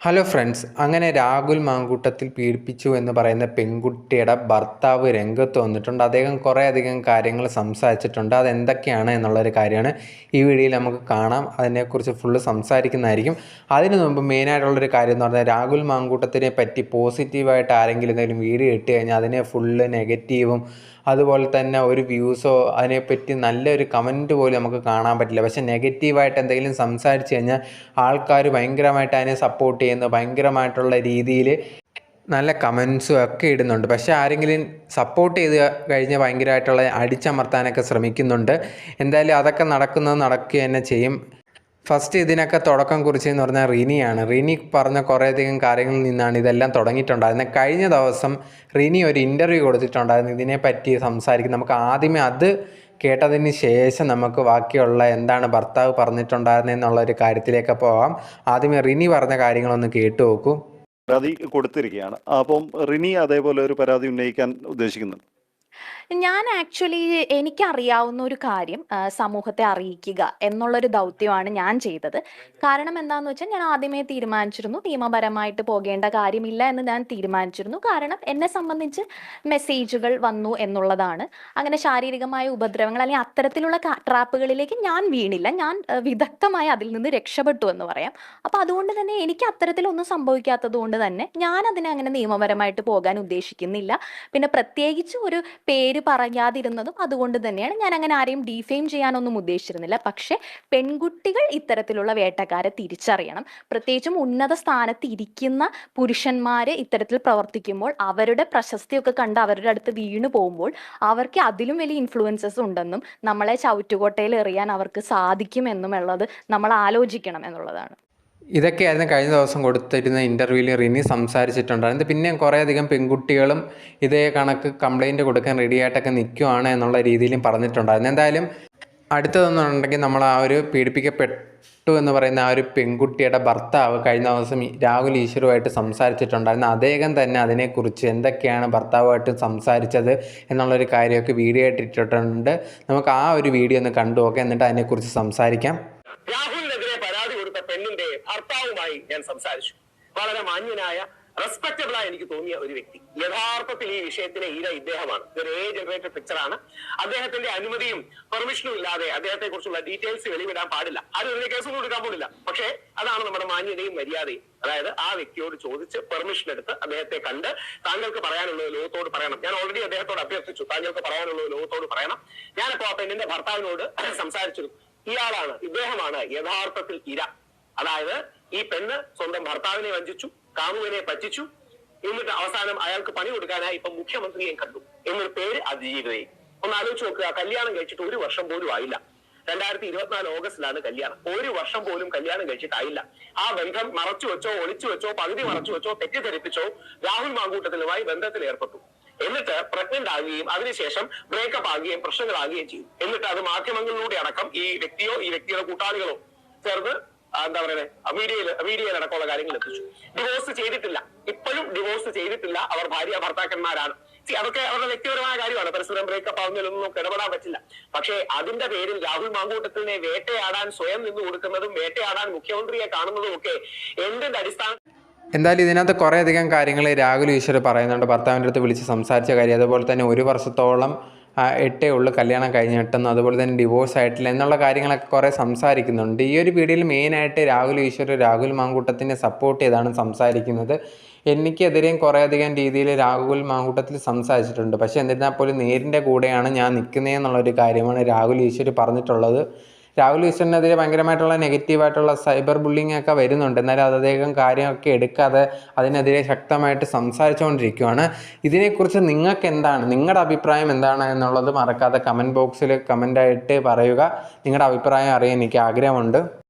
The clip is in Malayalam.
ഹലോ ഫ്രണ്ട്സ് അങ്ങനെ രാഹുൽ മാങ്കൂട്ടത്തിൽ പീഡിപ്പിച്ചു എന്ന് പറയുന്ന പെൺകുട്ടിയുടെ ഭർത്താവ് രംഗത്ത് വന്നിട്ടുണ്ട്. അദ്ദേഹം കുറേ അധികം കാര്യങ്ങൾ സംസാരിച്ചിട്ടുണ്ട്. അതെന്തൊക്കെയാണ് എന്നുള്ളൊരു കാര്യമാണ് ഈ വീഡിയോയിൽ നമുക്ക് കാണാം. അതിനെക്കുറിച്ച് ഫുള്ള് സംസാരിക്കുന്നതായിരിക്കും. അതിനു മുമ്പ് മെയിനായിട്ടുള്ളൊരു കാര്യം എന്ന് പറഞ്ഞാൽ രാഹുൽ മാങ്കൂട്ടത്തിനെ പറ്റി പോസിറ്റീവായിട്ട് ആരെങ്കിലും എന്തെങ്കിലും വീഡിയോ ഇട്ട് കഴിഞ്ഞാൽ അതിനെ ഫുള്ള് നെഗറ്റീവും അതുപോലെ തന്നെ ഒരു വ്യൂസോ അതിനെപ്പറ്റി നല്ലൊരു കമന്റ് പോലും നമുക്ക് കാണാൻ പറ്റില്ല. പക്ഷേ നെഗറ്റീവായിട്ട് എന്തെങ്കിലും സംസാരിച്ച് കഴിഞ്ഞാൽ ആൾക്കാർ ഭയങ്കരമായിട്ട് അതിനെ സപ്പോർട്ട് ചെയ്യുന്നു. ഭയങ്കരമായിട്ടുള്ള രീതിയിൽ നല്ല കമൻസും ഒക്കെ ഇടുന്നുണ്ട്. പക്ഷേ ആരെങ്കിലും സപ്പോർട്ട് ചെയ്ത് കഴിഞ്ഞാൽ ഭയങ്കരമായിട്ടുള്ള അടിച്ചമർത്താനൊക്കെ ശ്രമിക്കുന്നുണ്ട്. എന്തായാലും അതൊക്കെ നടക്കുന്നത് നടക്കുക തന്നെ ചെയ്യും. ഫസ്റ്റ് ഇതിനൊക്കെ തുടക്കം കുറിച്ചതെന്ന് പറഞ്ഞാൽ റിനിയാണ്. റിനി പറഞ്ഞ കുറേയധികം കാര്യങ്ങളിൽ നിന്നാണ് ഇതെല്ലാം തുടങ്ങിയിട്ടുണ്ടായിരുന്നത്. കഴിഞ്ഞ ദിവസം റിനി ഒരു ഇന്റർവ്യൂ കൊടുത്തിട്ടുണ്ടായിരുന്നു. ഇതിനെപ്പറ്റി സംസാരിക്കും. നമുക്ക് ആദ്യമേ അത് കേട്ടതിന് ശേഷം നമുക്ക് ബാക്കിയുള്ള എന്താണ് ഭർത്താവ് പറഞ്ഞിട്ടുണ്ടായിരുന്നത് എന്നുള്ള ഒരു കാര്യത്തിലേക്ക് പോകാം ആദ്യമേ റിനി പറഞ്ഞ കാര്യങ്ങളൊന്ന് കേട്ടു നോക്കൂ. പരാതി കൊടുത്തിരിക്കുകയാണ്. അപ്പം റിനി അതേപോലെ ഒരു പരാതി ഉന്നയിക്കാൻ ഉദ്ദേശിക്കുന്നുണ്ട്. ഞാൻ ആക്ച്വലി എനിക്കറിയാവുന്ന ഒരു കാര്യം സമൂഹത്തെ അറിയിക്കുക എന്നുള്ളൊരു ദൗത്യമാണ് ഞാൻ ചെയ്തത്. കാരണം എന്താന്ന് വെച്ചാൽ ഞാൻ ആദ്യമേ തീരുമാനിച്ചിരുന്നു നിയമപരമായിട്ട് പോകേണ്ട കാര്യമില്ല എന്ന് ഞാൻ തീരുമാനിച്ചിരുന്നു. കാരണം എന്നെ സംബന്ധിച്ച് മെസ്സേജുകൾ വന്നു എന്നുള്ളതാണ്. അങ്ങനെ ശാരീരികമായ ഉപദ്രവങ്ങൾ അല്ലെങ്കിൽ അത്തരത്തിലുള്ള ട്രാപ്പുകളിലേക്ക് ഞാൻ വീണില്ല. ഞാൻ വിദഗ്ധമായി അതിൽ നിന്ന് രക്ഷപ്പെട്ടു എന്ന് പറയാം. അപ്പൊ അതുകൊണ്ട് തന്നെ എനിക്ക് അത്തരത്തിലൊന്നും സംഭവിക്കാത്തത് കൊണ്ട് തന്നെ ഞാൻ അതിനെ അങ്ങനെ നിയമപരമായിട്ട് പോകാൻ ഉദ്ദേശിക്കുന്നില്ല. പിന്നെ പ്രത്യേകിച്ച് ഒരു പേര് പറയാതിരുന്നതും അതുകൊണ്ട് തന്നെയാണ് ഞാൻ അങ്ങനെ ആരെയും ഡീഫെയിം ചെയ്യാനൊന്നും ഉദ്ദേശിച്ചിരുന്നില്ല. പക്ഷെ പെൺകുട്ടികൾ ഇത്തരത്തിലുള്ള വേട്ടക്കാരെ തിരിച്ചറിയണം. പ്രത്യേകിച്ചും ഉന്നത സ്ഥാനത്ത് ഇരിക്കുന്ന പുരുഷന്മാര് ഇത്തരത്തിൽ പ്രവർത്തിക്കുമ്പോൾ അവരുടെ പ്രശസ്തിയൊക്കെ കണ്ട് അവരുടെ അടുത്ത് വീണു പോകുമ്പോൾ അവർക്ക് അതിലും വലിയ ഇൻഫ്ലുവൻസസ് ഉണ്ടെന്നും നമ്മളെ ചവിറ്റുകോട്ടയിൽ എറിയാൻ അവർക്ക് സാധിക്കുമെന്നുമുള്ളത് നമ്മൾ ആലോചിക്കണം എന്നുള്ളതാണ്. ഇതൊക്കെയായിരുന്നു കഴിഞ്ഞ ദിവസം കൊടുത്തിരുന്ന ഇന്റർവ്യൂവിൽ റിനി സംസാരിച്ചിട്ടുണ്ടായിരുന്നു പിന്നെ കുറേയധികം പെൺകുട്ടികളും ഇതേ കണക്ക് കംപ്ലൈന്റ് കൊടുക്കാൻ റെഡിയായിട്ടൊക്കെ നിൽക്കുവാണ് എന്നുള്ള രീതിയിലും പറഞ്ഞിട്ടുണ്ടായിരുന്നു. എന്തായാലും അടുത്തതെന്നുണ്ടെങ്കിൽ നമ്മൾ ആ ഒരു പീഡിപ്പിക്കപ്പെട്ടു എന്ന് പറയുന്ന ആ ഒരു പെൺകുട്ടിയുടെ ഭർത്താവ് കഴിഞ്ഞ ദിവസം രാഹുൽ ഈശ്വരുമായിട്ട് സംസാരിച്ചിട്ടുണ്ടായിരുന്നു. അദ്ദേഹം തന്നെ അതിനെക്കുറിച്ച് എന്തൊക്കെയാണ് ഭർത്താവുമായിട്ട് സംസാരിച്ചത് എന്നുള്ളൊരു കാര്യമൊക്കെ വീഡിയോ ആയിട്ട് ഇട്ടിട്ടുണ്ട്. നമുക്ക് ആ ഒരു വീഡിയോ ഒന്ന് കണ്ടു നോക്കാം എന്നിട്ട് അതിനെക്കുറിച്ച് സംസാരിക്കാം രാഹുലിനെതിരെ പരാതി കൊടുത്ത പെണ്ണിന്റെ ഭർത്താവുമായി ഞാൻ സംസാരിച്ചു. വളരെ മാന്യനായ റെസ്പെക്റ്റബിൾ ആയി എനിക്ക് തോന്നിയ ഒരു വ്യക്തി. യഥാർത്ഥത്തിൽ ഈ വിഷയത്തിലെ ഈര ഇദ്ദേഹമാണ്. ഇതൊരു എ ജനറേറ്റഡ് പിക്ചറാണ് അദ്ദേഹത്തിന്റെ അനുമതിയും പെർമിഷനും ഇല്ലാതെ അദ്ദേഹത്തെ കുറിച്ചുള്ള ഡീറ്റെയിൽസ് വെളിവിടാൻ പാടില്ല. ആരും ഇതിന് കേസൊന്നും കൊടുക്കാൻ പാടില്ല പക്ഷേ അതാണ് നമ്മുടെ മാന്യതയും മര്യാദയും. അതായത് ആ വ്യക്തിയോട് ചോദിച്ച് പെർമിഷൻ എടുത്ത് അദ്ദേഹത്തെ കണ്ട് താങ്കൾക്ക് പറയാനുള്ളത് ലോകത്തോട് പറയണം. ഞാൻ ഓൾറെഡി അദ്ദേഹത്തോട് അഭ്യർത്ഥിച്ചു. താങ്കൾക്ക് പറയാനുള്ളത് ലോകത്തോട് പറയണം. ഞാനിപ്പോ ആ പെണ്ണിന്റെ ഭർത്താവിനോട് സംസാരിച്ചിരുന്നു. ഇയാളാണ് ഇദ്ദേഹമാണ് യഥാർത്ഥത്തിൽ ഇര അതായത് ഈ പെണ്ണ് സ്വന്തം ഭർത്താവിനെ വഞ്ചിച്ചു കാമുവിനെ പറ്റിച്ചു. എന്നിട്ട് അവസാനം അയാൾക്ക് പണി കൊടുക്കാനായി ഇപ്പൊ മുഖ്യമന്ത്രിയെ കണ്ടു. എന്നൊരു പേര് അതിജീവിതയും ഒന്ന് ആലോചിച്ച് നോക്കുക കല്യാണം കഴിച്ചിട്ട് ഒരു വർഷം പോലും ആയില്ല. രണ്ടായിരത്തി ഇരുപത്തിനാല് ഓഗസ്റ്റിലാണ് കല്യാണം. ഒരു വർഷം പോലും കല്യാണം കഴിച്ചിട്ടായില്ല ആ ബന്ധം മറച്ചു വെച്ചോ ഒളിച്ചു വെച്ചോ പകുതി മറച്ചു വെച്ചോ തെറ്റിദ്ധരിപ്പിച്ചോ രാഹുൽ മാങ്കൂട്ടത്തിലുമായി ബന്ധത്തിൽ ഏർപ്പെട്ടു. എന്നിട്ട് പ്രഗ്നന്റ് ആകുകയും അതിനുശേഷം ബ്രേക്കപ്പ് ആകുകയും പ്രശ്നങ്ങളാകുകയും ചെയ്യും എന്നിട്ട് അത് മാധ്യമങ്ങളിലൂടെ അടക്കം ഈ വ്യക്തിയോ ഈ വ്യക്തിയുടെ കൂട്ടാളികളോ ചേർന്ന് എന്താ പറയുന്നത് മീഡിയയിൽ മീഡിയയിൽ അടക്കമുള്ള കാര്യങ്ങൾ എത്തിച്ചു. ഡിവോഴ്സ് ചെയ്തിട്ടില്ല. ഇപ്പോഴും ഡിവോഴ്സ് ചെയ്തിട്ടില്ല. അവർ ഭാര്യ ഭർത്താക്കന്മാരാണ്. അതൊക്കെ അവരുടെ വ്യക്തിപരമായ കാര്യമാണ്. പരസ്പരം ബ്രേക്കപ്പ് ആവുന്നതിലൊന്നും നമുക്ക് ഇടപെടാൻ പറ്റില്ല. പക്ഷേ അതിന്റെ പേരിൽ രാഹുൽ മാങ്കൂട്ടത്തിനെ വേട്ടയാടാൻ സ്വയം നിന്ന് കൊടുക്കുന്നതും വേട്ടയാടാൻ മുഖ്യമന്ത്രിയെ കാണുന്നതും ഒക്കെ എന്തിന്റെ അടിസ്ഥാന എന്തായാലും ഇതിനകത്ത് കുറേയധികം കാര്യങ്ങൾ രാഹുൽ ഈശ്വർ പറയുന്നുണ്ട്. ഭർത്താവിന്റെ അടുത്ത് വിളിച്ച് സംസാരിച്ച കാര്യം. അതുപോലെ തന്നെ ഒരു വർഷത്തോളം എട്ടേ ഉള്ളൂ കല്യാണം കഴിഞ്ഞിട്ടെന്ന് അതുപോലെ തന്നെ ഡിവോഴ്സ് ആയിട്ടില്ല എന്നുള്ള കാര്യങ്ങളൊക്കെ കുറേ സംസാരിക്കുന്നുണ്ട്. ഈ ഒരു വീഡിയോയിൽ മെയിനായിട്ട് രാഹുൽ ഈശ്വർ രാഹുൽ മാങ്കൂട്ടത്തിനെ സപ്പോർട്ട് ചെയ്താണ് സംസാരിക്കുന്നത്. എനിക്കെതിരെയും കുറേയധികം രീതിയിൽ രാഹുൽ മാങ്കൂട്ടത്തിൽ സംസാരിച്ചിട്ടുണ്ട്. പക്ഷേ എന്നിരുന്നാൽ പോലും നേരിന്റെ കൂടെയാണ് ഞാൻ നിൽക്കുന്നത് എന്നുള്ളൊരു കാര്യമാണ് രാഹുൽ ഈശ്വർ പറഞ്ഞിട്ടുള്ളത്. രാഹുൽ ഈശ്വരനെതിരെ ഭയങ്കരമായിട്ടുള്ള നെഗറ്റീവായിട്ടുള്ള സൈബർ ബുള്ളിങ് ഒക്കെ വരുന്നുണ്ട്. എന്നാലും അത് അദ്ദേഹം കാര്യമൊക്കെ എടുക്കാതെ അതിനെതിരെ ശക്തമായിട്ട് സംസാരിച്ചുകൊണ്ടിരിക്കുകയാണ് ഇതിനെക്കുറിച്ച് നിങ്ങൾക്ക് എന്താണ്? നിങ്ങളുടെ അഭിപ്രായം എന്താണ് എന്നുള്ളത് മറക്കാതെ കമന്റ് ബോക്സിൽ കമന്റായിട്ട് പറയുക. നിങ്ങളുടെ അഭിപ്രായം അറിയാൻ എനിക്ക് ആഗ്രഹമുണ്ട്.